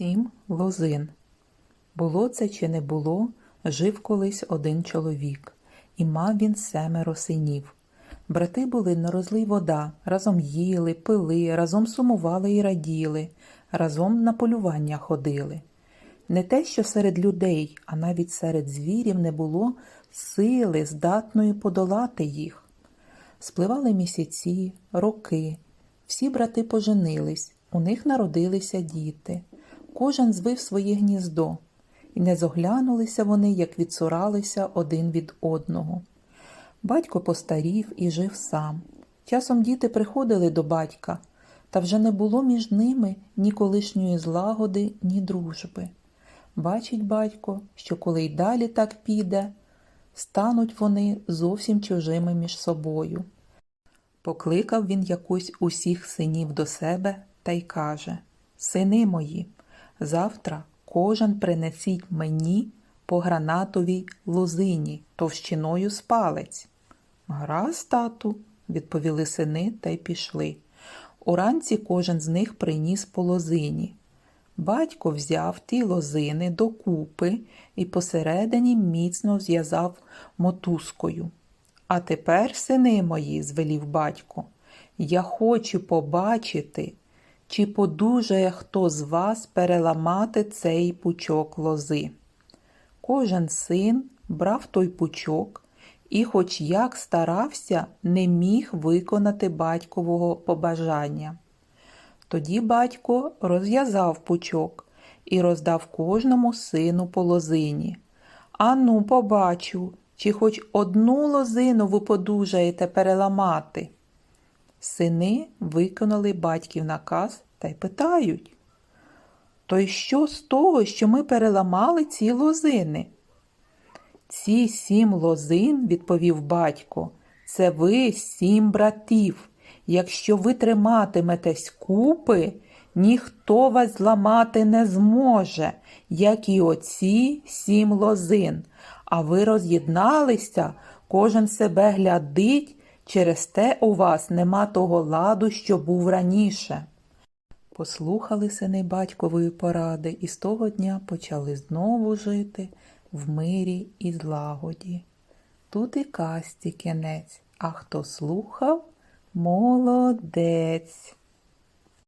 Сім лозин. Було це чи не було, жив колись один чоловік, і мав він семеро синів. Брати були на розлий вода, разом їли, пили, разом сумували і раділи, разом на полювання ходили. Не те, що серед людей, а навіть серед звірів не було сили, здатної подолати їх. Спливали місяці, роки. Всі брати поженились, у них народилися діти. Кожен звив своє гніздо, і не зоглянулися вони, як відсуралися один від одного. Батько постарів і жив сам. Часом діти приходили до батька, та вже не було між ними ні колишньої злагоди, ні дружби. Бачить батько, що коли й далі так піде, стануть вони зовсім чужими між собою. Покликав він якусь усіх синів до себе та й каже Сини мої, завтра кожен принесіть мені по гранатовій лозині товщиною з палець. Гаразд, тату, відповіли сини та й пішли. Уранці кожен з них приніс по лозині. Батько взяв ті лозини докупи і посередині міцно зв'язав мотузкою. А тепер, сини мої, звелів батько, я хочу побачити, чи подужає хто з вас переламати цей пучок лози. Кожен син брав той пучок і, хоч як старався, не міг виконати батькового побажання. Тоді батько розв'язав пучок і роздав кожному сину по лозині. Ану, побачу, чи хоч одну лозину ви подужаєте переламати. Сини виконали батьків наказ та й питають. То й що з того, що ми переламали ці лозини? Ці сім лозин, відповів батько, це ви сім братів. Якщо ви триматиметесь купи, ніхто вас зламати не зможе, як і оці сім лозин. А ви роз'єдналися, кожен себе глядить, через те у вас нема того ладу, що був раніше. Послухали сини батькової поради і з того дня почали знову жити в мирі і злагоді. Тут і касті кінець, а хто слухав, молодець.